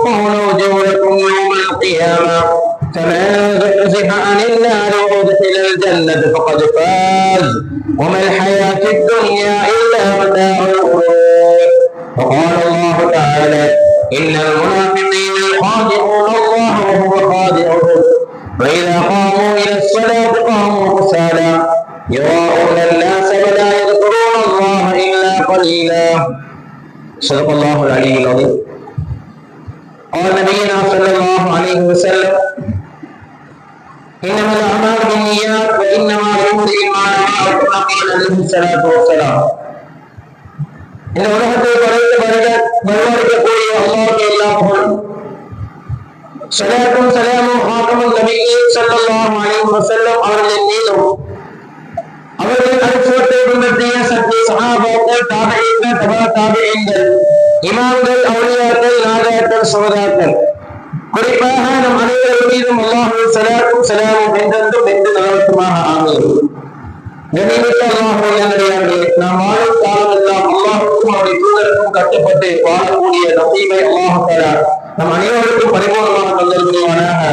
توفون أجوركم يوم القيامة فمن زحزح عن النار وأدخل الجنة فقد فاز وما الحياة الدنيا إلا متاع الغرور وقال الله تعالى إن المنافقين يخادعون الله وهو خادعهم وإذا قاموا إلى الصلاة قاموا كسالى يراءون الناس ولا يذكرون الله إلا قليلا. صدق الله العلي العظيم. சலாத்து வசலாம் இந்த உலகத்தை படைத்து வருவதற்கக்கூடிய அல்லாவுக்கு எல்லாம் புகழும் சலாத்தும் சலாமும் ஹாக்கமும் நபியின் சல்லல்லாஹு அலைஹி வஸல்லம் அவர்களின் மீதும். அவர்கள் அல்சுவத்தை பின்பற்றிய சத்திய சகாபாக்கள் தாபகங்கள் தபா தாபகங்கள் இமாம்கள் அவுளியாக்கள் நாதாக்கள் சோதாக்கள் குறிப்பாக நம் அனைவரும் மீதும் அல்லாஹுவின் சலாத்தும் சலாமும் என்றென்றும் என்று நடத்துமாக ஆகும் கணிமிக்க அல்லாஹுடைய நாம் வாழும் காலம் எல்லாம் அல்லாஹுக்கும் அவருடைய தூதருக்கும் கட்டுப்பட்டு வாழக்கூடிய நசீமை அல்லாஹ் நம் அனைவருக்கும் பரிபூர்ணமான தந்தல் புரிவானாக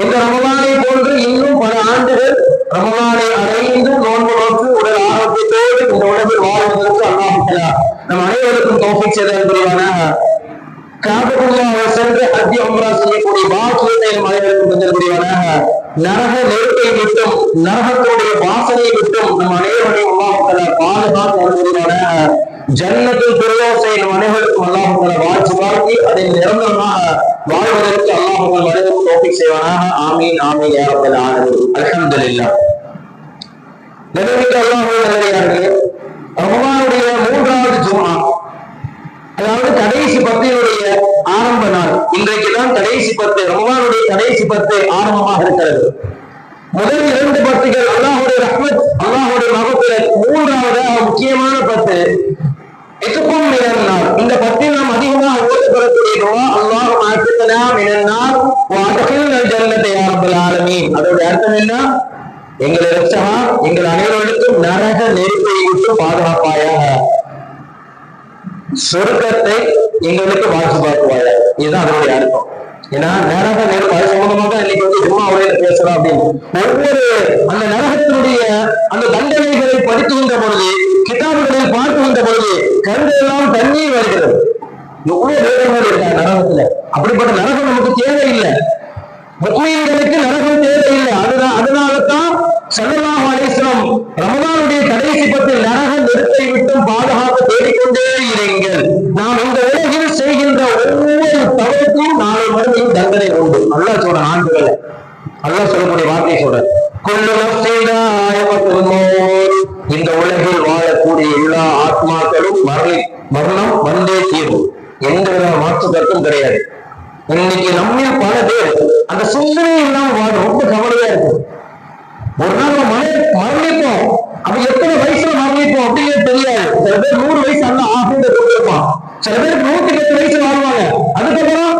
இந்த ரமவானை போன்று இன்னும் பல ஆண்டுகள் ரமவானை அடைந்து நோன்பு நோக்கு உடல் ஆரோக்கியத்தோடு இந்த உலகில் வாழ்வதற்கு அல்லாஹ் நம் அனைவருக்கும் தோஃபி செய்தல் புரிவானாக காபத்துல்லாஹ் சென்று ஹஜ் உம்ரா செய்யக்கூடிய பாக்கியத்தை நம் அனைவருக்கும் தந்திருக்கிறவனாக நரக நெருப்பை விட்டும் நரகத்துடைய வாசனையை விட்டும் நம் அனைவரையும் அல்லாஹ் பாதுகாத்து வருகிறவனாக ஜன்னத்தில் பிரதோசை நம் அனைவருக்கும் அல்லாஹ் வாழ்ச்சி வாழ்த்தி அதை நிரந்தரமாக வாழ்வதற்கு அல்லாஹ் அனைவருக்கும் தோப்பிக் செய்வானாக ஆமீன் ஆமீன் யா ரப்பல் ஆலமீன் அல்ஹம்துலில்லாஹ் நபிக்கு அல்லாஹ் நல்லடியார்களே ரமலானுடைய மூன்றாவது ஜும்ஆ அதாவது கடைசி பத்தினுடைய ஆரம்ப நாள் இன்றைக்கு தான் கடைசி பத்து ரமலானுடைய கடைசி பத்து ஆரம்பமாக இருக்கிறது முதல் இரண்டு பத்துகள் அல்லாஹுடைய ரஹ்மத் அல்லாஹுடைய மகத்துவல் மூன்றாவதாக முக்கியமான பத்து எதுக்கும் மினன்னார் இந்த பத்தில் நாம் அதிகமாக ஓட்டப்படக்கூடிய அல்லாஹ் மினன்னார் ஜன்னத்தை அதோட அர்த்தம் என்ன எங்களை ரட்சகா எங்கள் அனைவர்களுக்கும் நரக நெருப்பை விட்டு பாதுகாப்பாயாக சொர்க்கத்தை எங்களுக்கு வாசி பார்க்குவாயா இதுதான் அதனுடைய அர்த்தம் ஏன்னா நரக நெருப்பு அது சம்பந்தமா இன்னைக்கு வந்து உரையில பேசலாம் அப்படின்னு ஒவ்வொரு அந்த நரகத்தினுடைய அந்த தண்டனைகளை படித்துகின்ற பொழுது கிதாபுகளை பார்க்கின்ற பொழுது கண்டெல்லாம் தண்ணீர் வருகிறது எவ்வளவு வேதங்கள் இருக்கா நரகத்துல. அப்படிப்பட்ட நரகம் நமக்கு தேவையில்லை. முக்மீன்களுக்கு நரகம் தேவையில்லை. அதுதான் அதனால தான் சல்லல்லாஹு அலைஹிஸ்ஸலாம் ரமதானுடைய கடைசி பத்தில் நரக நெருப்பை விட்டும் பாதுகாப்பு தேடிக்கொண்டே இருங்கள். நாம் இந்த உலகில் செய்கின்ற ஒவ்வொரு தவறுக்கும் நாளை மறுபடியும் தண்டனை உண்டு. நல்லா சொல்ற ஆண்டுகள். நல்லா சொல்லக்கூடிய வார்த்தை சொல்ற. இந்த உலகில் வாழக்கூடிய எல்லா ஆத்மாக்களும் மரணம் வந்தே தீர்வு எந்த வித மாற்று கருத்தும் கிடையாது. இன்னைக்கு நம்மில் பல பேர் அந்த சிந்தனை இல்லாம வாழ ரொம்ப கவலையா இருக்கு ஒரு நாள் மழை மரணிப்போம். அப்ப எத்தனை வயசுல மரணிப்போம் அப்படின்னு தெரியாது. சில பேர் நூறு வயசு அல்ல ஆகுன்ற கொடுத்துருப்பான் சில பேர் நூத்தி பத்து வயசு வாழ்வாங்க. அதுக்கப்புறம்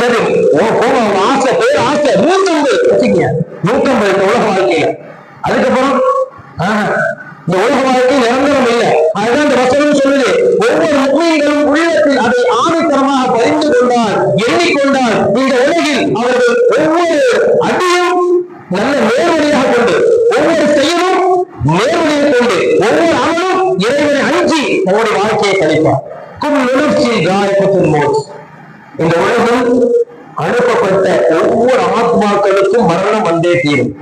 சரி. ஓ போங்க ஆசை பேர் ஆசை. நூத்தம்பது வச்சுக்கீங்க. நூத்தம்பது உலக வாழ்க்கையில. அதுக்கப்புறம் ஆஹ், இந்த உலக வாழ்க்கை நிரந்தரம் இல்லை. அதுதான் இந்த வசனம் சொல்லுது. ஒவ்வொரு முக்மீன்களும் உள்ளத்தில் அதை ஆணித்தரமாக பதிந்து கொண்டால் எண்ணிக்கொண்டால் இந்த உலகில் அவர்கள் ஒவ்வொரு அடியும் நல்ல நேர்வழியாக கொண்டு ஒவ்வொரு செயலும் நேர்வழியை கொண்டு ஒவ்வொரு அமலும் இறைவனை அஞ்சி நம்முடைய வாழ்க்கையை கழிப்பார். கும் நுணர்ச்சி காயப்பத்தின் மோட் இந்த உலகம் அனுப்பப்பட்ட ஒவ்வொரு ஆத்மாக்களுக்கும் மரணம் வந்தே தீரும்.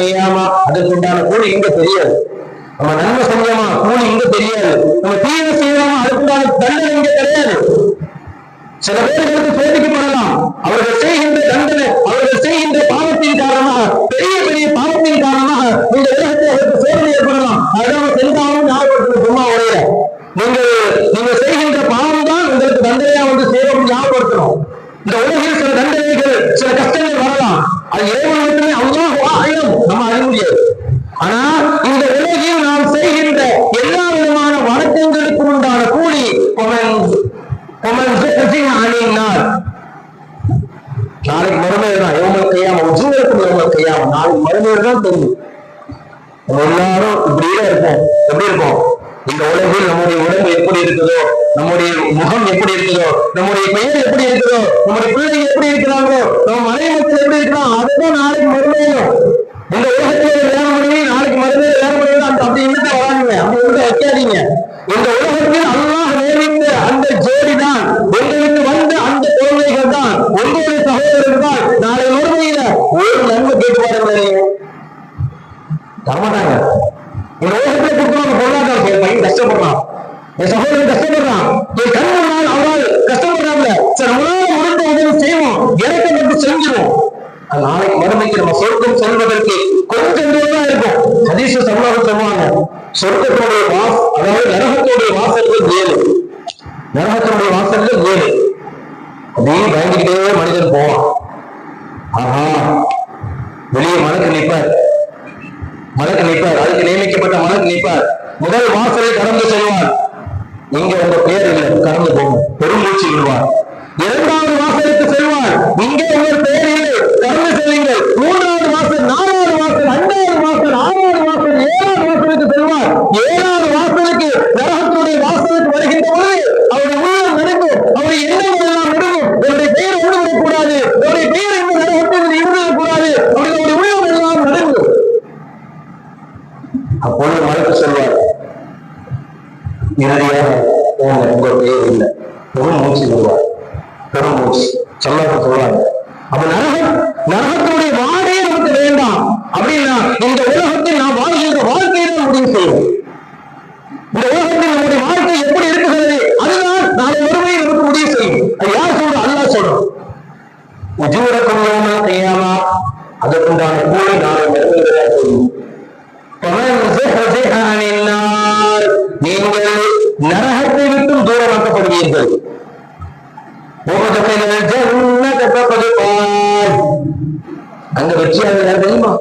செய்யாமா அதற்குண்டான கூலி இங்க தெரியாது. நம்ம நன்மை செஞ்சோமா கூலி இங்க தெரியாது. நம்ம தீமை செய்யலாமா அதற்குண்டான தண்டனை இங்க கிடையாது சில பேர்களுக்கு சோதிக்கு பண்ணலாம் அவர்கள் செய்கின்ற தண்டனை அவர்கள் செய்கின்ற பாவத்தின் காரணமாக பெரிய பெரிய பாவத்தின் காரணமாக இந்த உலகத்தில் அவருக்கு சோதனை ஏற்படலாம். அதுதான் உடம்பு நம்முடைய முகம் எப்படி இருக்குதோ நம்முடைய பெயர் எப்படி இருக்கிறதோ நம்முடைய பிள்ளைகள் எப்படி இருக்கிறாங்களோ நம்ம மனைவி மக்கள் எப்படி இருக்கிறோம் அதுதான் நாளைக்கு மறுமையிலும் இந்த உலகத்துல வேற மனைவி நாளைக்கு மறுமையில வேற மனைவி அந்த அப்படி இருந்துட்டு வராங்க அப்படி இருந்து வைக்காதீங்க. இந்த உலகத்தில் அல்லாஹ் நியமித்த அந்த ஜோடி தான். உங்களுக்கு வந்த அந்த குழந்தைகள் தான். உங்களுடைய சகோதரர்கள் தான். நாளை மறுமையில ஒரு நன்மை கேட்டு பாருங்க தரமாட்டாங்க இந்த உலகத்துல கொடுக்குறாங்க பொருளாதார என் பையன் கஷ்டப்படுறான் என் சகோதரன் கஷ்டப்படுறான் என் கண் முன்னால் அவரால் கஷ்டப்படுறாங்க சரி நம்மளால முடிந்த உதவி செய்வோம் இறக்கப்பட்டு செஞ்சிருவோம் அது நாளைக்கு மறுமைக்கு நம்ம சொர்க்கம் செல்வதற்கு கொஞ்சம் தூரம் தான் இருக்கும் ஹதீஸ் சமூகம் சொல்லுவாங்க சொர்க்கத்துடைய வாஸ் அதாவது நரகத்துடைய வாசல்கள் ஏழு. நரகத்தினுடைய வாசல்கள் ஏழு. அப்படியே பயந்துக்கிட்டே மனிதன் போவான். ஆஹா. வெளியே மனக்கு நிற்பார். மலக்கு நிற்பார். அதுக்கு நியமிக்கப்பட்ட மலக்கு நிற்பார். முதல் வாசலை கடந்து செல்வார். இங்க உங்க பேர் இல்லை. கடந்து போகும். பெருமூச்சு விடுவார். இரண்டாவது வாசலுக்கு செல்வார் இங்கே உங்கள் பெயர் இல்லை கடந்து செல்லுங்கள் மூன்றாவது வாசல் நாலாவது வாசல் ஐந்தாவது வாசல் ஆறாவது வாசல் ஏழாவது வாசலுக்கு செல்வார் ஏழாவது வாசலுக்கு நரகத்துடைய வாசலுக்கு வருகின்ற பொழுது அவருடைய உள்ளம் நடக்கும் அவருடைய எண்ணங்கள் எல்லாம் நடக்கும் அவருடைய பெயர் விடுவிடக் கூடாது அவருடைய பெயர் இந்த நரகத்தில் இருந்துவிடக் கூடாது அவருடைய உள்ளம் எல்லாம் நடக்கும் அப்பொழுது மலைக்கு சொல்வார் இறுதியாக போங்க உங்க பெயர் இல்லை பெரும் மூச்சு விடுவார் பெரும் மூச்சு சொல்லாத சொல்றாங்க அப்ப நரகம் நரகத்துடைய வாடே நமக்கு வேண்டாம் அப்படின்னா இந்த உலகத்தில் நாம் வாழ்கின்ற வாழ்க்கையை தான் முடிவு செய்வோம் இந்த உலகத்தில் நம்முடைய வாழ்க்கை எப்படி இருக்குகிறது அதுதான் நாளை ஒருமையை நமக்கு முடிவு செய்யும் அது யார் சொல்றோம் அல்லாஹ் சொல்றோம் உஜூரக்கும் யோமல் கையாமா அதற்குண்டான கூலி நான் நடத்துகிறேன் நீங்கள் நரகத்தை விட்டும் தூரமாக்கப்படுவீர்கள். அங்க வெற்றியாளர் தெரியுமா?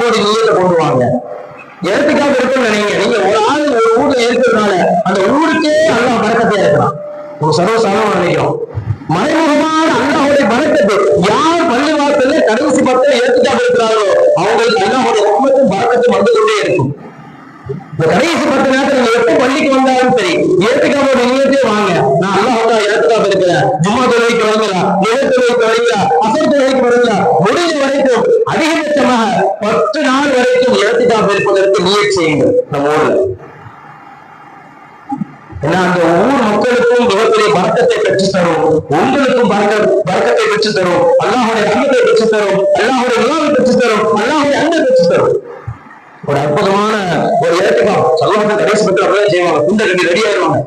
போடி நீயத்தை கொண்டு வாங்க. இடத்துக்காக இருக்குன்னு நினைங்க. நீங்க ஒரு ஆள் ஒரு ஊர்ல இருக்கிறதுனால அந்த ஊருக்கே அல்லா பறக்கத்தை இருக்கிறான். ஒரு சர்வசாதாரண நினைக்கிறோம். மறைமுகமான அல்லாஹுடைய பறக்கத்து. யார் பள்ளி வாசல்ல கடைசி பத்தை ஏற்றுக்காம இருக்கிறாரோ அவங்களுக்கு அல்லாஹுடைய ரஹ்மத்தும் பறக்கத்தும் வந்து கொண்டே இருக்கும். கடைசி பத்து நேரத்துல நீங்க எப்ப பள்ளிக்கு வந்தாலும் சரி ஏத்துக்காம நீங்களே வாங்க. நான் அல்லாஹ் ஏத்துக்காம இருக்கிறேன். ஜும்மா தொழிலுக்கு வரீங்களா? நிகழ் தொழிலுக்கு வரீங்களா? அசர் தொழிலுக்கு வரீங்களா? முடிஞ்ச வரைக்கும் அதிகபட்சமாக பத்து நாள் வரைக்கும் ஏத்துக்காம இருப்பதற்கு முயற்சி செய்யுங்கள். நம்ம ஊர்ல ஏன்னா அந்த ஊர் மக்களுக்கும் மிகப்பெரிய பறக்கத்தை பெற்று தரும். உங்களுக்கும் பறக்க பறக்கத்தை பெற்று தரும். அல்லாஹுடைய அன்பத்தை பெற்று தரும். அல்லாஹுடைய உணவை பெற்று தரும். அல்லாஹுடைய அன்பை பெற்று தரும். ஒரு அற்புதமான ஒரு ஏற்றுக்காம் சொல்லப்பட்ட கடைசி பட்டு அப்படிதான் செய்வாங்க. துண்டை கட்டி ரெடி ஆயிடுவாங்க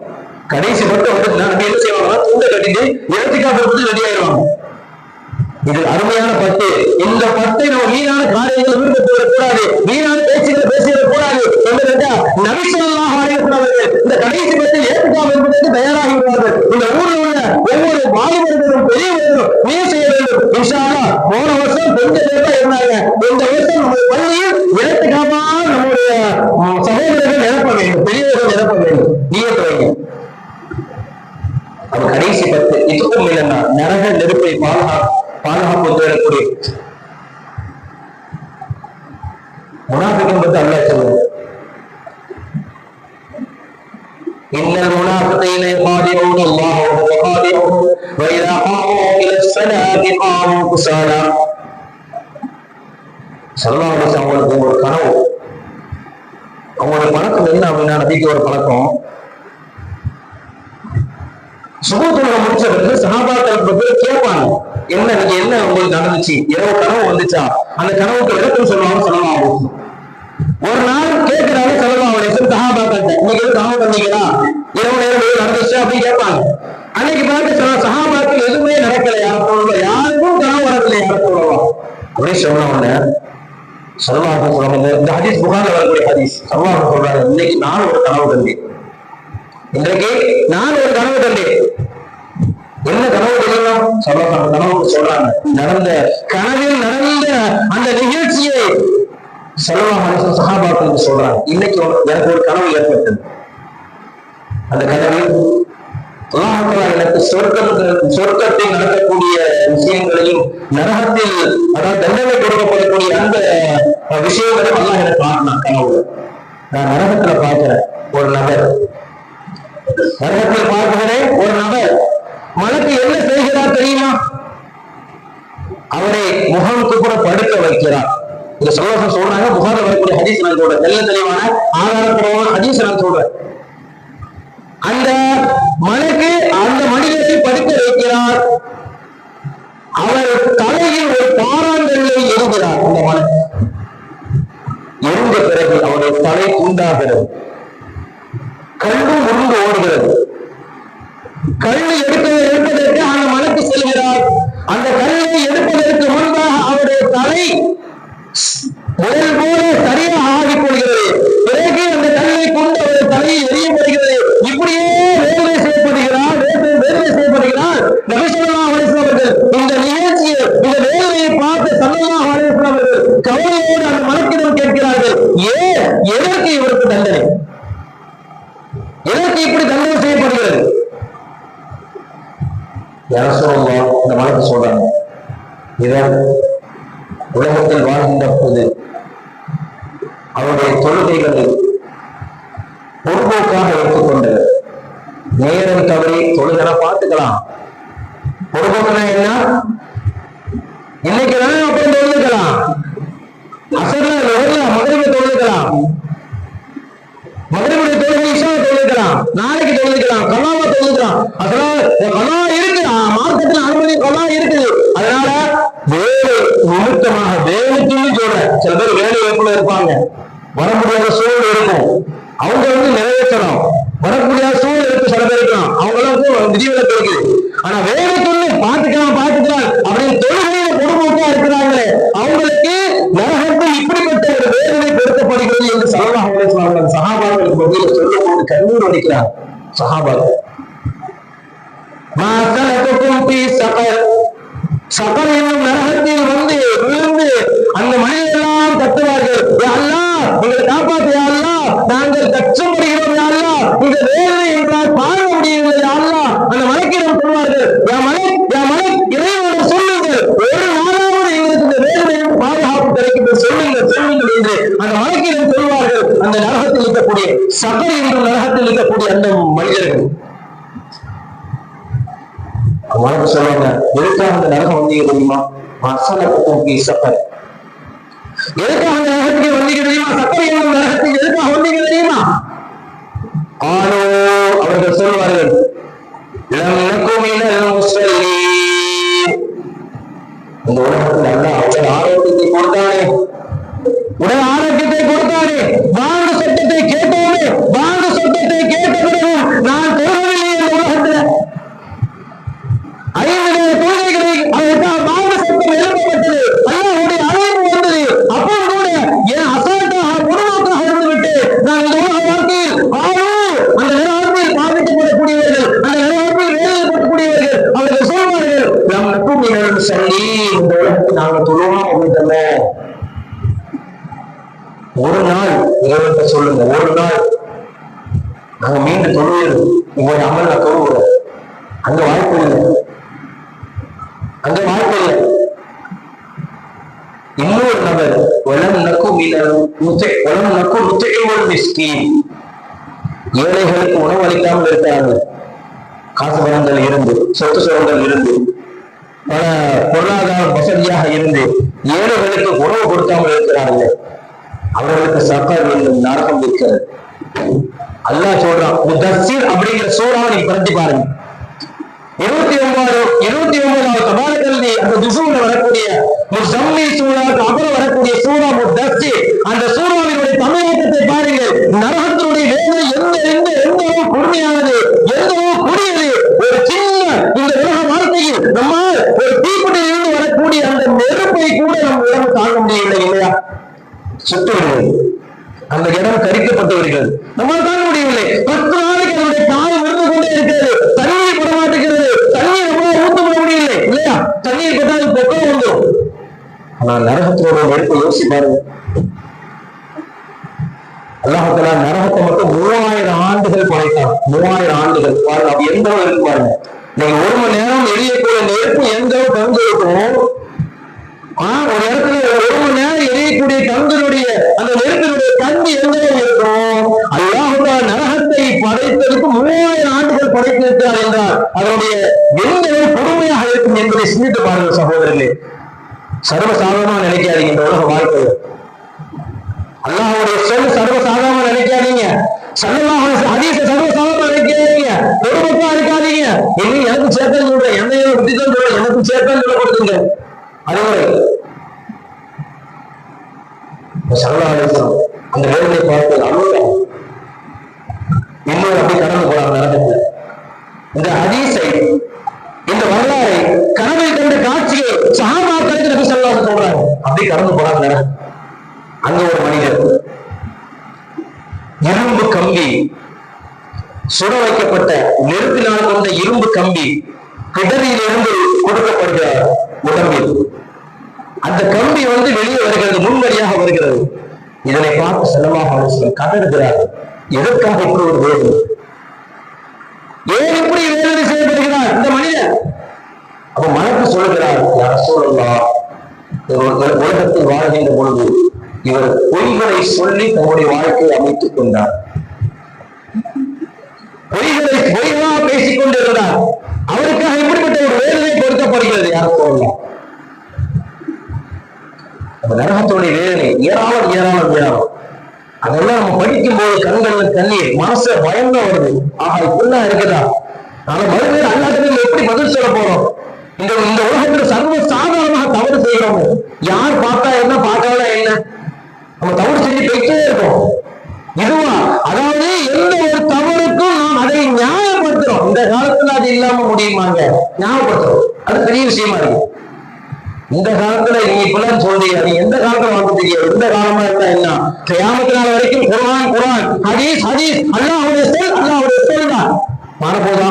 கடைசி பட்டு வந்து நம்ம என்ன செய்வாங்கன்னா துண்டை கட்டிட்டு ஏற்றுக்காம பட்டு ரெடி ஆயிடுவாங்க இது அருமையான பட்டு இந்த பட்டை நம்ம வீணான காரியங்களை விரும்பி கூடாது வீணான பேச்சுகளை பேசிவிடக் கூடாது. என்று கேட்டா நபிசல்லாஹ் அலைஹிஸ்ஸலாமர்கள் இந்த கடைசி பட்டை ஏற்றுக்காம என்பதற்கு தயாராகி விடுவார்கள் இந்த ஊரில் உள்ள ஒவ்வொரு மாணவர்களும் பெரியவர்களும் நீ செய்ய வேண்டும். இன்ஷா போன வருஷம் கொஞ்சம் பேர் இருந்தாங்க. இந்த வருஷம் நம்ம பள்ளியில் ஏற்றுக்காம நம்முடைய உம், சகோதரர்கள் நிரப்ப வேண்டும் பெரியவர்கள் நிரப்ப வேண்டும் நீயத்து வைங்க அப்ப கடைசி பத்து இதுக்கும் இல்லைன்னா நரக நெருப்பை பாதுகா பாதுகாப்பு தேடக்கூடிய முனாஃபிக்கும் பத்தி அல்லாஹ் சொல்லுங்க إن المنافقين يخادعون الله وهو خادعهم وإذا قاموا إلى الصلاة قاموا كسالى சல்லாஹ் அவங்களுக்கு ஒரு கனவு அவங்களோட பழக்கம் என்ன அப்படின்னா நபிக்கு ஒரு பழக்கம். சுபத்தோட முடிச்ச பிறகு சகாபாக்கள் பத்தி கேட்பாங்க என்ன நீங்க என்ன உங்களுக்கு நடந்துச்சு? இரவு கனவு வந்துச்சா? அந்த கனவுக்கு விளக்கம் சொல்லுவாங்க சொல்லலாம் ஒரு நாள் கேட்கிறாரு சொல்லலாம் அவனை சகாபாக்கள் இன்னைக்கு எதுவும் கனவு பண்ணீங்களா இரவு நேரம் எதுவும் நடந்துச்சு? அப்படின்னு கேட்பாங்க. அன்னைக்கு பார்த்து சொல்ல சகாபாக்கள் எதுவுமே நடக்கல யார் யாருக்கும் கனவு வரவில்லை யாரும் சொல்லலாம் அப்படின்னு சொன்ன உடனே சல்வாக சொல்றாங்க இந்த ஹதீஸ் புகார்ல வரக்கூடிய ஹதீஸ் சல்வாக சொல்றாங்க இன்னைக்கு நான் ஒரு கனவு கண்டேன் இன்றைக்கு நான் ஒரு கனவு கண்டேன் என்ன கனவு தெரியுமா சல்வாக கனவு சொல்றாங்க நடந்த கனவில் நடந்த அந்த நிகழ்ச்சியை சல்வாக சகாபாக்களுக்கு சொல்றாங்க இன்னைக்கு எனக்கு ஒரு கனவு ஏற்பட்டது அந்த கனவில் எனக்கு சொர்க்கம் சொர்க்கத்தில் நடக்கக்கூடிய விஷயங்களையும் நரகத்தில் அதாவது தண்டனை கொடுக்கப்படக்கூடிய அந்த அஹ், விஷயங்களையும் எனக்கு காட்டினான். கனவுல நான் நரகத்துல பார்க்கிறேன் ஒரு நபர். நரகத்தில் பார்க்கிறேன் ஒரு நபர். மனக்கு என்ன செய்கிறார் தெரியுமா? அவரை முகமுக்கு கூட படுக்க வைக்கிறார். இந்த சந்தோஷம் சொல்றாங்க புகார்ல வரக்கூடிய ஹதீஸ் நான் சொல்றேன். தெல்ல தெளிவான ஆதாரப்பூர்வமான ஹதீஸ் நான் சொல்றேன் அந்த மலைக்கு அந்த மனிதனை படுக்க வைக்கிறார் அவர் தலையில் ஒரு பாறாங்கல்லை எரிகிறார் அந்த மலை எரிந்த பிறகு அவருடைய தலை உண்டாகிறது. கண்டு உருண்டு ஓடுகிறது. கல்லு எடுக்க எடுப்பதற்கு அந்த மலைக்கு செல்கிறார் அந்த கல்லை எடுப்பதற்கு முன்பாக அவருடைய தலை முதல் போல சரியாக ஆகிக் கொள்கிறது பிறகு அந்த கல்லை கொண்டு அவர் தலையை எரியப்படுகிறது இப்படியே வேதனை செய்யப்படுகிறார் வேதனை செய்யப்படுகிறார். நபிசல்லா அலிஸ்லாம் அவர்கள் இந்த நிகழ்ச்சியை இந்த வேதனையை பார்த்து சல்லல்லா அலிஸ்லாம் அவர்கள் கவலையோடு அந்த மலக்கிடம் கேட்கிறார்கள். எதற்கு இவருக்கு தண்டனை? எதற்கு இப்படி தண்டனை செய்யப்படுகிறது? யார சொல்லலாம் இந்த மலக்கு சொல்றாங்க. இவர் உலகத்தில் வாழ்கின்ற போது அவருடைய தொழுகைகளை பொறுப்போக்காக எடுத்துக்கொண்டு நேரம் தவறி தொழுதலை பார்த்துக்கலாம். பொறுப்போக்கனா என்ன இன்னைக்கு தான் அப்புறம் தொழுதுக்கலாம். அசர்ல லோகர்ல மதுரைக்கு தொழுதுக்கலாம்? மதுரையுடைய தொழுகை தொழுதுக்கலாம். நாளைக்கு தொழுதுக்கலாம். கலாவா தொழுதுக்கலாம். அதனால இருக்கு மார்க்கத்தில் அனுமதி கலா இருக்குது. அதனால வேலை நிமித்தமாக வேலைக்குன்னு சொல்றேன். சில பேர் வேலை வாய்ப்புல இருப்பாங்க. வர முடியாத சூழல் இருக்கும். அவங்க வந்து நிறைவேற்றணும். வரக்கூடிய சூழல் இருக்கு சில பேர் இருக்கலாம். அவங்களுக்கு விதிவிலக்கு இருக்குது. ஆனா வேலைக்குன்னு பாத்துக்கலாம் பாத்துக்கலாம் அப்படின்னு সাহাবা لم نك من المصلين ஏழைகளுக்கு உணவு அளிக்காமல் இருக்கிறார்கள். காசு பணங்கள் இருந்து சொத்து சுரங்கள் இருந்து பல பொருளாதார வசதியாக இருந்து ஏழைகளுக்கு உணவு கொடுக்காமல் இருக்கிறார்கள். அவர்களுக்கு சர்க்கார் வேண்டும் நரகம் இருக்கிறது அல்லாஹ் சொல்றான் அப்படிங்கிற சூறாவை நீங்க பரட்டி பாருங்க. இருபத்தி ஒன்பது இருபத்தி ஒன்பதாவது தபால கல்வி அந்த துசூல வரக்கூடிய முசம்மி சூறாவுக்கு அப்புறம் வரக்கூடிய சூறா முத்தஸ்தி அந்த சூறாவினுடைய தமிழகத்தை பாருங்கள். நரகத்தினுடைய வேதனை எந்த எந்த எந்த அளவு கொடுமையானது எந்த அளவு கூடியது? ஒரு சின்ன இந்த உலக வாழ்க்கையில் நம்மால் ஒரு தீப்பட்டியிலிருந்து வரக்கூடிய அந்த நெருப்பை கூட நம் உடம்பு தாங்க முடியவில்லை இல்லையா? சுட்டு அந்த இடம் கரிக்கப்பட்டவர்கள் வருகிறது நம்மால் தாங்க முடியவில்லை. பத்து நாளைக்கு அதனுடைய தாய் விருந்து கொண்டே இருக்கிறது தண்ணீர் பட மாட்டேங்கிறது தண்ணீர் நம்மளால ஊத்த விட முடியல இல்லையா தண்ணீர் பட்டால் பொக்கம் வந்துடும் ஆனா நரகத்தோட நெருப்பை யோசி பாருங்க. அல்லாஹத்துல நரகத்தை மட்டும் மூவாயிரம் ஆண்டுகள் படைத்தான். மூவாயிரம் ஆண்டுகள். பாருங்க அப்படி எந்த அளவு இருக்கு பாருங்க. நீங்க ஒரு மணி நேரம் எரியக்கூடிய நெருப்பு எந்த அளவு பங்கு இருக்கும் ஆஹ் ஒரு இடத்துல ஒரு மணி நேரம் எரியக்கூடிய தங்களுடைய அந்த நெருப்பினுடைய கண்டு எந்த அளவு இருக்கும் அல்லாஹுடா நரகத்தை படைத்ததற்கு மூவாயிரம் ஆண்டுகள் படைத்திருக்கிறார் என்றால் அதனுடைய எந்த அளவு கொடுமையாக இருக்கும் என்பதை சிந்தித்து பாருங்கள் சகோதரர்களே. சர்வசாதாரணமா நினைக்காதீங்க இந்த உலக வாழ்க்கை அல்லாஹ்வுடைய சொல் சர்வசாதாரணமா நினைக்காதீங்க. சல்லல்லாஹு ஹதீஸ சர்வசாதாரணமா நினைக்காதீங்க. பொறுப்பா இருக்காதீங்க. இன்னும் எனக்கு சேர்த்தல் சொல்றேன் என்னைய விட்டு தான் சொல்றேன் எனக்கு சேர்த்தல் சொல்ல கொடுத்துங்க. அறிவுரை சல்லாஹ் அந்த வேதனை பார்த்து அழுகிறான் இன்னும் அப்படி கடந்து போறாங்க நரகத்துல இந்த ஹதீஸை இந்த வரலாறை கனவில் கண்ட காட்சியை சஹாபாக்களுக்கு நபி ஸல்லல்லாஹு அலைஹி சொல்றாங்க அப்படி கடந்து போறாங்க அங்க ஒரு மனிதர். இரும்பு கம்பி. சுட வைக்கப்பட்ட நெருப்பினால் கொண்ட இரும்பு கம்பி பிடரியிலிருந்து கொடுக்கப்படுகிறார் உடம்பில் அந்த கம்பி வந்து வெளியே வருகிறது முன்வழியாக வருகிறது. இதனை பார்த்து செல்லமாக கதறுகிறார். எதற்காக இப்படி ஒரு வேதனை? ஏன் இப்படி வேதனை செய்யப்படுகிறார் இந்த மனிதன் அப்ப மனக்கு சொல்லுகிறார் யார் சொல்லலாம் உலகத்தில் வாழ்கின்ற பொழுது இவர் பொய்களை சொல்லி தன்னுடைய வாழ்க்கையை அமைத்துக் கொண்டார். பொய்களை பொய்களாக பேசிக் கொண்டிருந்தார். அவருக்காக எப்படிப்பட்ட ஒரு வேதனை கொடுக்கப்படுகிறது யார் சொல்லலாம் நரகத்துடைய வேதனை ஏராளம் ஏராளம் ஏராளம். அதெல்லாம் நம்ம படிக்கும் போது கண்கள்ல தண்ணீர் மனசு பயந்த வருது ஆஹா இப்படிலாம் இருக்குதா? நாம மறுபடியும் அல்லாட்டுக்கு எப்படி பதில் சொல்ல போறோம்? இந்த இந்த உலகத்துல சர்வ சாதாரணமாக தவறு செய்யறவங்க யார் பார்த்தா என்ன பார்க்காத என்ன? நம்ம தவறு செஞ்சு போயிட்டே இருக்கோம். இதுவா அதாவது எந்த ஒரு தவறுக்கும் நாம் அதை நியாயப்படுத்துறோம். இந்த காலத்துல அது இல்லாம முடியுமாங்க? ஞாபகப்படுத்துறோம் அது பெரிய விஷயமா இருக்கு. இந்த காலத்துல நீ இப்பெல்லாம் சொல்றீங்க நீ எந்த காலத்துல வந்துட்டீங்க எந்த காலமா இருந்தா என்ன? கியாமத்து நாள் வரைக்கும் குரான் குரான் ஹதீஸ் ஹதீஸ். அல்லாஹ்வுடைய சொல் அல்லாஹ்வுடைய சொல் தான். மாறப்போதா?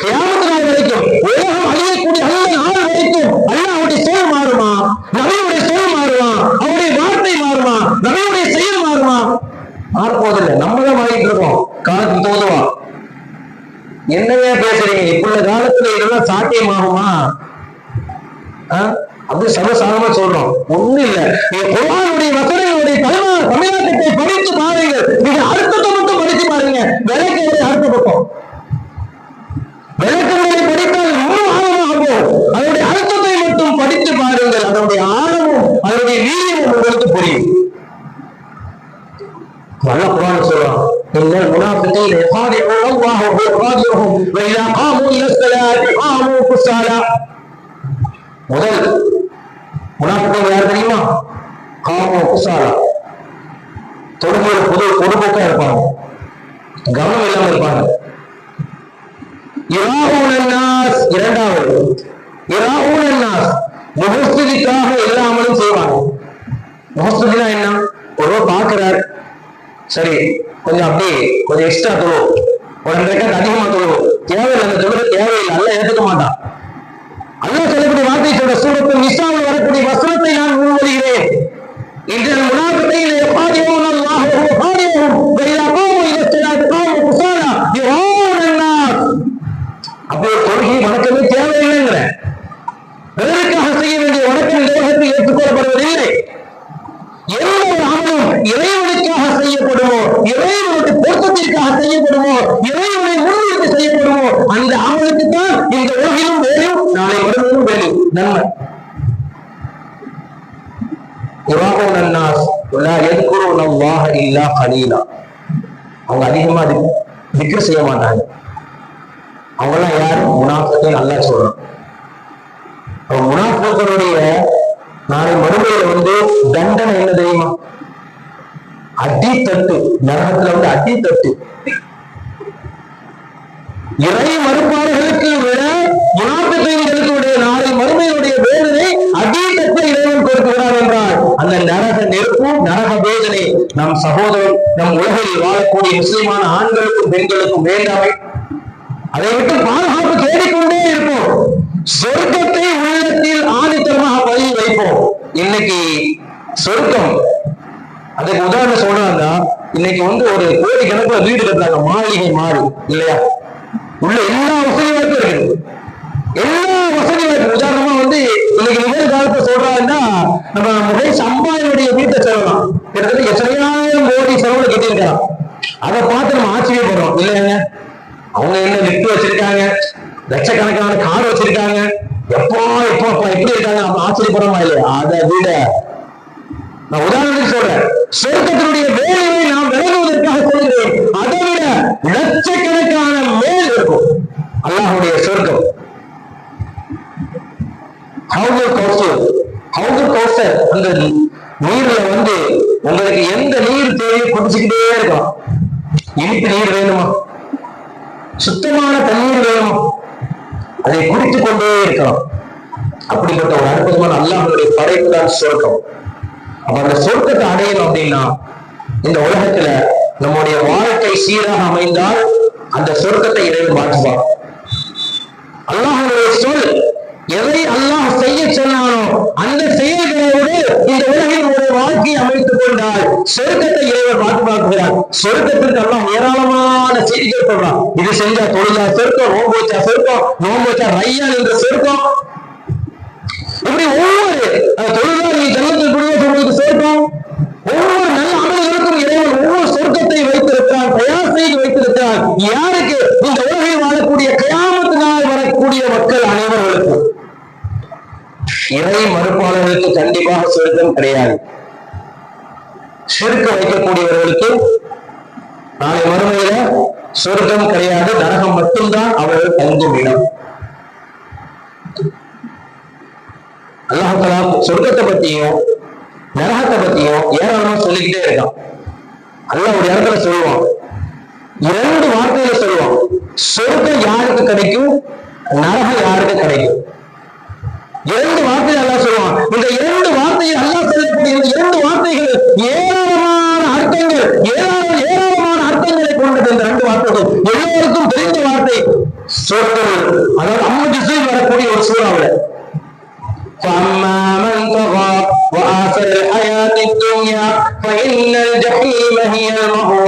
கியாமத்து வரைக்கும் உலகம் அழியக்கூடிய அல்ல நாள் வரைக்கும் அல்லாஹ்வுடைய செயல் மாறுமா? நபியுடைய செயல் மாறுமா? அவருடைய வார்த்தை மாறுமா? நபியுடைய செயல் மாறுமா? மாறப்போதில்லை நம்ம தான் மாறிட்டு இருக்கோம். காலத்துக்கு தோதுவா என்னவே பேசுறீங்க? இப்ப உள்ள காலத்துல இதெல்லாம் சாத்தியமாகுமா? அப்படி சர்வசாதாரணமா சொல்றோம். ஒண்ணு இல்ல. நீங்க குரானுடைய வசனங்களுடைய தமிழ் தமிழகத்தை படித்து அப்படியே கொஞ்சம் எக்ஸ்ட்ரா தொழுவோம் கலீலா அவங்க அதிகமா திக்ர் செய்ய மாட்டாங்க. அவங்கெல்லாம் யார்? முனாஃபத்தை நல்லா சொல்றான். அவங்க முனாஃபத்தருடைய நாளை மறுமையில வந்து தண்டனை என்ன தெரியுமா? அடித்தட்டு. நரகத்துல வந்து அடித்தட்டு. இறை மறுப்பாளர்களுக்கு விட முனாஃபத்தை நாளை மறுமையினுடைய வேதனை அடித்தட்டு இறைவன் கொடுக்கிறார் என்றால் அந்த நரக நெருப்பு நரக வேதனை நம் சகோதரன் நம் உலகில் வாழக்கூடிய முஸ்லிமான ஆண்களுக்கும் பெண்களுக்கும் வேண்டாமை. அதை விட்டு பாதுகாப்பு தேடிக்கொண்டே இருப்போம். சொர்க்கத்தை உள்ளத்தில் ஆதித்தரமாக பதிவு வைப்போம். இன்னைக்கு சொர்க்கம் அதுக்கு உதாரணம் சொல்றாங்கன்னா இன்னைக்கு வந்து ஒரு கோடி கணக்குல வீடு கட்டுறாங்க மாளிகை மாறு இல்லையா? உள்ள எல்லா வசதியும் இருக்கு எல்லா வசதியும் இருக்கு உதாரணமா வந்து இன்னைக்கு நிகழ்காலத்தை சொல்றாங்கன்னா நம்ம முகேஷ் அம்பானியுடைய வீட்டை சொல்லலாம் கிட்டத்தட்ட எத்தனையாயிரம் கோடி செலவுல கட்டியிருக்கலாம். அதை பார்த்து நம்ம ஆச்சரியப்படுறோம். இல்லையாங்க அவங்க என்ன லிஃப்ட் வச்சிருக்காங்க? லட்சக்கணக்கான கார் வச்சிருக்காங்க. எப்போ எப்போ எப்படி இருக்காங்க? நம்ம ஆச்சரியப்படுறோமா இல்லையா? அதை விட நான் உதாரணத்துக்கு சொல்றேன். சொர்க்கத்தினுடைய வேலையை நாம் விளங்குவதற்காக சொல்கிறேன். அதை விட லட்சக்கணக்கான மேல் இருக்கும். அல்லாஹுடைய சொர்க்கம். ஹவுகர் கௌசர் ஹவுகர் கௌசர் அந்த நீர்ல வந்து உங்களுக்கு எந்த நீர் தேவையோ குடிச்சுக்கிட்டே இருக்கும் இனிப்பு நீர் வேணுமா? சுத்தமான தண்ணீர் வேணும்? அதை குடித்துக் கொண்டே இருக்கலாம் அப்படிப்பட்ட ஒரு அற்புதமான அல்லாஹனுடைய படைப்பு தான் சொர்க்கம். அப்ப அந்த சொர்க்கத்தை அடையணும் அப்படின்னா இந்த உலகத்துல நம்முடைய வாழ்க்கை சீராக அமைந்தால் அந்த சொர்க்கத்தை இறைவன் மாற்றுவார் அல்லாஹனுடைய சொல் எதை அல்லாஹ் செய்ய சொன்னானோ அந்த செயல்களோடு இந்த உலகில் ஒரு வாழ்க்கையை அமைத்துக் கொண்டால் சொர்க்கத்தை இறைவர் பாதுகாக்கிறார் சொர்க்கத்திற்கு எல்லாம் ஏராளமான செய்திகள் சொல்றான். இது செஞ்சா தொழிலா சொர்க்கம் நோம்பு வச்சா சொர்க்கம் நோம்பு வச்சா ரையான் என்ற சொர்க்கம். இப்படி ஒவ்வொரு அஹ், நீ ஜன்னத்தில் குடியே சொல்றதுக்கு சொர்க்கம். ஒவ்வொரு நல்ல அமல்களுக்கும் இறைவன் ஒவ்வொரு சொர்க்கத்தை வைத்திருக்கிறான் தயார் செய்து வைத்திருக்கிறான் யாருக்கு இந்த உலகில் வாழக்கூடிய கயாமத்து நாள் வரக்கூடிய மக்கள் அனைவர்களுக்கும் இறை மறுப்பாளர்களுக்கு கிடையாது. சிறுக்க வைக்கக்கூடியவர்களுக்கு நாளை மறுமையில சொர்க்கம் கிடையாது நரகம் மட்டும்தான் அவர்கள் தங்கும் இடம். அல்லாஹலா சொர்க்கத்தை பத்தியும் நரகத்தை பத்தியும் ஏராளமா சொல்லிக்கிட்டே இருக்கான். அல்ல ஒரு இடத்துல சொல்லுவான். இரண்டு வார்த்தையில சொல்லுவான். சொர்க்கம் யாருக்கு கிடைக்கும்? நரகம் யாருக்கு கிடைக்கும்? இரண்டு வார்த்தையை அல்லாஹ் சொல்லுவான் இந்த இரண்டு வார்த்தையை அல்லாஹ் சொல்லக்கூடிய இந்த இரண்டு வார்த்தைகள் ஏராளமான அர்த்தங்கள் ஏராளம் ஏராளமான அர்த்தங்களை கொண்டது இந்த ரெண்டு வார்த்தைகள் எல்லோருக்கும் தெரிந்த வார்த்தை சொற்கள் அதாவது அம்ம திசையில் வரக்கூடிய ஒரு சூறாவில் فأما من طغى وآثر الحياة الدنيا فإن الجحيم هي المأوى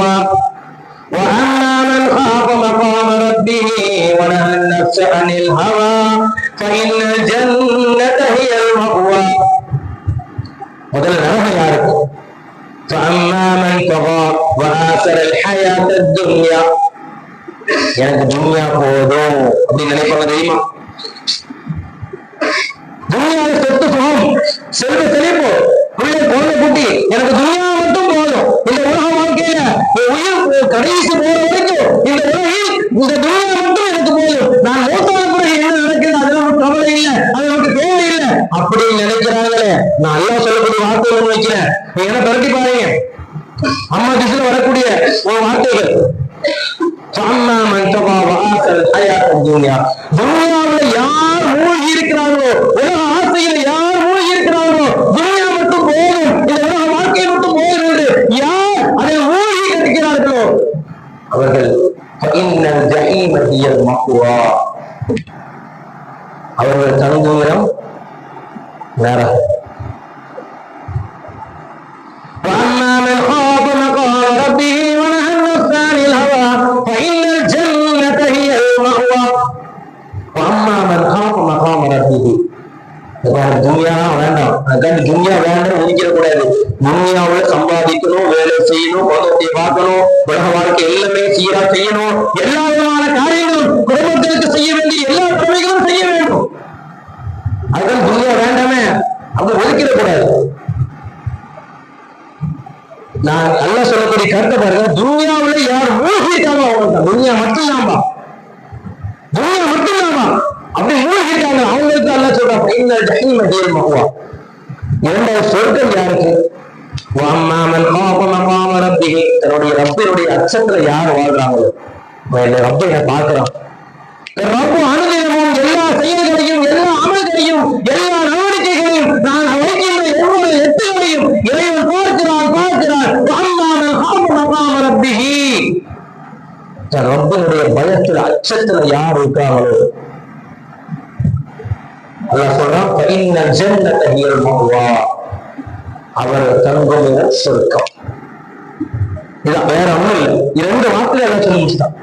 துனியா மட்டும் தான்பா துனியா மட்டும் தான்பா அப்படி மூழ்கிட்டாங்க அவங்களுக்கு அல்ல சொல்றாங்க ஜஹீம் இரண்டாவது சொர்க்கம் யாருக்கு? தன்னுடைய ரப்பினுடைய அச்சத்துல யார் வாழ்றாங்களோ? பார்க்கிறான். ரப்பு அனுதினமும் எல்லா செயல்களையும் எல்லா அமல்களையும் எல்லா நடவடிக்கைகளையும் நான் எட்டுகளையும் இறைவன் பார்க்கிறான் பார்க்கிறான் அம்மாமல் காம ரப்பிஹி தன் ரப்பனுடைய பயத்தில் அச்சத்துல யார் இருக்காங்களோ? அல்ல சொல்றான் அவர் தங்கும் இடம் சொர்க்கம். இதான் வேற ஒண்ணும் இல்லை. இரண்டு வார்த்தையில எல்லாம் சொல்லி முடிச்சுட்டான்.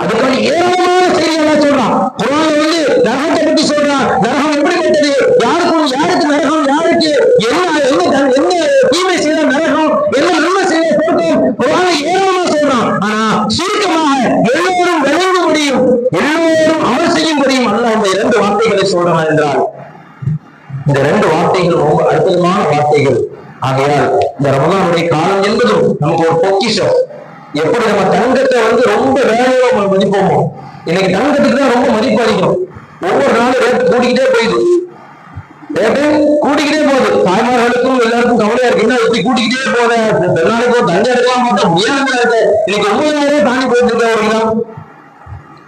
அதுக்கான ஏராளமான செய்தி எல்லாம் சொல்றான். குரான் வந்து நரகத்தை பற்றி சொல்றான். நரகம் எப்படி எப்படிப்பட்டது யாருக்கும் யாருக்கு நரகம் யாருக்கு? என்ன என்ன என்ன தீமை செய்த நரகம் என்ன நன்மை செய்த சொர்க்கம் குரான் ஏராளமா சொல்றான் ஆனா சுருக்கமாக எல்லோரும் விளங்க முடியும் எல்லோரும் அமல் செய்யும்படியும் அல்ல இந்த இரண்டு வார்த்தைகளை சொல்றான் என்றால் இந்த ரெண்டு வார்த்தைகள் ரொம்ப அற்புதமான வார்த்தைகள். ஆகையால் இந்த ரமதானுடைய காலம் என்பதும் நமக்கு ஒரு பொக்கிஷம். எப்படி நம்ம தங்கத்தை வந்து ரொம்ப வேலையோ மதிப்போமோ? இன்னைக்கு தங்கத்துக்கு தான் ரொம்ப மதிப்பு அதிகம். ஒவ்வொரு நாளும் ரேட் கூட்டிக்கிட்டே போயிடுது. ரேட்டு கூட்டிக்கிட்டே போகுது. தாய்மார்களுக்கும் எல்லாருக்கும் கவலையா இருக்கு. என்ன இப்படி கூட்டிக்கிட்டே போதேன் பெருநாளைக்கு ஒரு தங்க எடுக்கலாம் பார்த்தா முடியாம இருக்கு இன்னைக்கு ஒன்பதாயிரம் தாண்டி போயிட்டு இருக்க ஒரு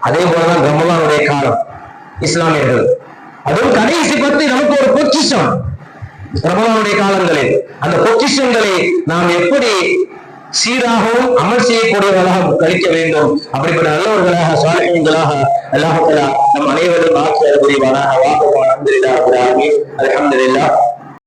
அதே போலதான் ரமலானுடைய காலம். இஸ்லாமியர்கள் அதுவும் கடைசி பத்தி நமக்கு ஒரு பொக்கிஷம் ரமலானுடைய காலங்களில். அந்த பொக்கிஷங்களை நாம் எப்படி சீராகவும் அமல் செய்யக்கூடியவர்களாக கழிக்க வேண்டும்? அப்படிப்பட்ட நல்லவர்களாக சாலைகளாக அல்லாஹலா நம் அனைவரும் ஆட்சி புரிவாராக வாக்குவான் அலமதுல்லா அலமதுல்லா